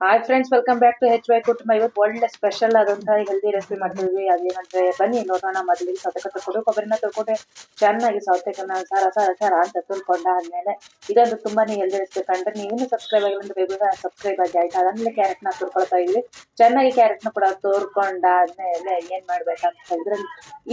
Hi friends welcome back to H Y ಕುಟುಂಬ ಇವತ್ತು ಒಳ್ಳೆ ಸ್ಪೆಷಲ್ ಆದಂತಹ ಹೆಲ್ದಿ ರೆಸಿಪಿ ಮಾಡ್ತಿದ್ವಿ. ಅದೇನಂದ್ರೆ, ಬನ್ನಿ ನೋಡೋಣ ಮೊದಲಿಗೆ ಸೌತೆಕಾಯಿ ತಗೊಂಡು ಕೊಬ್ಬರಿನ ತಗೊಂಡೆ ಚೆನ್ನಾಗಿ ಸೌತೆಕಾಯಿನ ಸರ ಸರ ಸರ ಅಂತ ಆದ್ಮೇಲೆ ಇದೊಂದು ತುಂಬಾನೇ ಹೆಲ್ದಿ ರೆಸಿಪಿ ಕಂಡ್ರೆ ನೀವೇನು ಸಬ್ಸ್ಕ್ರೈಬ್ ಆಗಿಲ್ಲ ಬೇಗ ಸಬ್ಸ್ಕ್ರೈಬ್ ಆಗಿ ಆಯ್ತು? ಅದಾದ್ಮೇಲೆ ಕ್ಯಾರೆಟ್ನ ತುರ್ಕೊಳ್ತಾ ಇದ್ವಿ. ಚೆನ್ನಾಗಿ ಕ್ಯಾರೆಟ್ನ ಕೂಡ ತುರ್ಕೊಂಡಾದ್ಮೇಲೆ ಏನ್ ಮಾಡ್ಬೇಕಂತ ಹೇಳಿದ್ರೆ,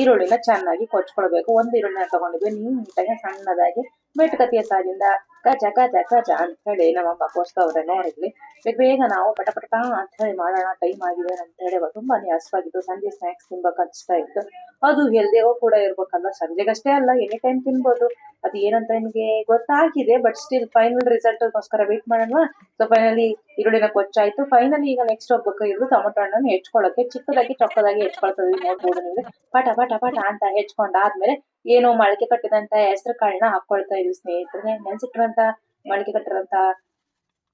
ಈರುಳ್ಳಿನ ಚೆನ್ನಾಗಿ ಕೊಚ್ಕೊಳ್ಬೇಕು. ಒಂದು ಈರುಳ್ಳಿನ ತಗೊಂಡಿದ್ವಿ. ನೀಟಾಗಿ ಸಣ್ಣದಾಗಿ, ಮೆಟ್ಕತಿಯ ಸಾಲಿಂದ ಗಜ ಗಜ ಗಜ ಅಂತ ಹೇಳಿ ನಮ್ಮಮ್ಮ ಕೋರ್ಸ್ತವ್ರೆ ನೋಡಿದ್ವಿ. ಬೇಗ ಬೇಗ ನಾವು ಪಟ ಪಟ ಅಂತ ಹೇಳಿ ಮಾಡೋಣ ಟೈಮ್ ಆಗಿದೆ ಅಂತ ಹೇಳಿ ತುಂಬಾನೇ ಹಸ್ವಾಗಿತ್ತು ಸಂಜೆ ಸ್ನಾಕ್ಸ್ ತಿನ್ಬೇಕು ಅನ್ಸ್ತಾ ಇತ್ತು. ಅದು ಹೆಲ್ದಿಗೂ ಕೂಡ ಇರ್ಬೇಕಲ್ವ? ಸಂಜೆಗಷ್ಟೇ ಅಲ್ಲ ಎನಿ ಟೈಮ್ ತಿನ್ಬೋದು. ಅದು ಏನಂತ ನಿಮಗೆ ಗೊತ್ತಾಗಿದೆ ಬಟ್ ಸ್ಟಿಲ್ ಫೈನಲ್ ರಿಸಲ್ಟ್ಗೋಸ್ಕರ ವೇಟ್ ಮಾಡೋಣ. ಸೊ ಫೈನಲಿ ಈರುಳ್ಳಿನ ಕೊಚ್ಚಾಯ್ತು. ಫೈನಲಿ ಈಗ ನೆಕ್ಸ್ಟ್ ಹೋಗ್ಬೇಕು ಇರೋದು ಟೊಮೊಟೊ ಹಣ್ಣನ್ನು ಹೆಚ್ಕೊಳ್ಳೋಕೆ, ಚಿಕ್ಕದಾಗಿ, ಚೊಕ್ಕದಾಗಿ ಹೆಚ್ಕೊಳ್ತದೆ ನೋಡ್ಬೋದು ನೀವು. ಪಟ ಪಟ ಪಟ ಅಂತ ಹೆಚ್ಕೊಂಡಾದ್ಮೇಲೆ ಏನು ಮೊಳಕೆ ಕಟ್ಟಿದಂತ ಹೆಸರು ಕಾಳನ್ನ ಹಾಕೊಳ್ತಾ ಇದ್ವಿ ಸ್ನೇಹಿತರೆ. ನೆನ್ಸಿಟ್ಟಿರಂತ ಮೊಳಕೆ ಕಟ್ಟಿರಂತ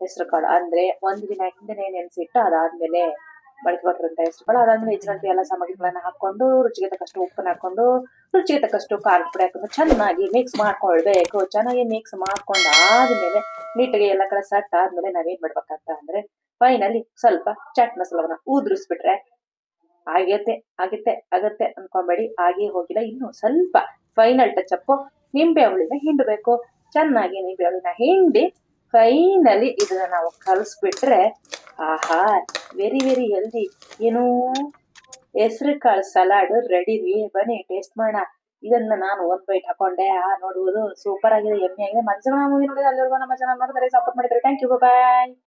ಹೆಸರು ಕಾಳು ಅಂದ್ರೆ ಒಂದು ದಿನ ಹಿಂದೆನೆ ನೆನ್ಸಿಟ್ಟು ಅದಾದ್ಮೇಲೆ ಮೊಳಕೆ ಕಟ್ಟಿರಂತ ಹೆಸರು ಕಾಳು ಅದಾದ್ಮೇಲೆ ಹೆಚ್ಚಿನಂತ ಎಲ್ಲ ಸಾಮಗ್ರಿಗಳನ್ನ ಹಾಕೊಂಡು ರುಚಿಗೆ ತಕ್ಕಷ್ಟು ಉಪ್ಪನ್ನ ಹಾಕೊಂಡು ರುಚಿಗೆ ತಕ್ಕಷ್ಟು ಖಾರದ ಪುಡಿ ಹಾಕೊಂಡು ಚೆನ್ನಾಗಿ ಮಿಕ್ಸ್ ಮಾಡ್ಕೊಳ್ಬೇಕು. ಚೆನ್ನಾಗಿ ಮಿಕ್ಸ್ ಮಾಡ್ಕೊಂಡು ಆದ್ಮೇಲೆ ನೀಟಾಗಿ ಎಲ್ಲ ಕಡೆ ಸಟ್ ಆದ್ಮೇಲೆ ನಾವೇನ್ ಮಾಡ್ಬೇಕಂತ ಅಂದ್ರೆ ಫೈನಲಿ ಸ್ವಲ್ಪ ಚಾಟ್ ಮಸಾಲವನ್ನ ಉದುರಿಸ್ಬಿಟ್ರೆ ಆಗತ್ತೆ ಆಗತ್ತೆ ಆಗತ್ತೆ ಅನ್ಕೊಂಬೇಡಿ. ಆಗೇ ಹೋಗಿಲ್ಲ. ಇನ್ನು ಸ್ವಲ್ಪ ಫೈನಲ್ ಟಚ್ ಅಪ್ ನಿಂಬೆ ಹುಳಿನ ಹಿಂಡಬೇಕು. ಚೆನ್ನಾಗಿ ನಿಂಬೆ ಹುಳಿನ ಹಿಂಡಿ ಫೈನಲಿ ಇದನ್ನ ನಾವು ಕಲಿಸ್ಬಿಟ್ರೆ, ಆಹಾ ವೆರಿ ವೆರಿ ಹೆಲ್ದಿ ಏನು? ಹೆಸರು ಕಾಳು ಸಲಾಡ್ ರೆಡಿ ರೀ. ಬನ್ನಿ ಟೇಸ್ಟ್ ಮಾಡೋಣ. ಇದನ್ನ ನಾನು ಒಂದು ಬೈಟ್ ಹಾಕೊಂಡೆ. ಆ ನೋಡುವುದು ಸೂಪರ್ ಆಗಿದೆ ಎಮ್ಮೆ ಆಗಿದೆ. ಮಜಾ ಮೂವಿ ನೋಡಿದ್ರೆ ಅಲ್ಲಿವರೆಗೂ ನಮ್ಮ ಚಾನಲ್ ನೋಡಿದ್ರೆ ಸಪೋರ್ಟ್ ಮಾಡಿದ್ರೆ. Thank you bye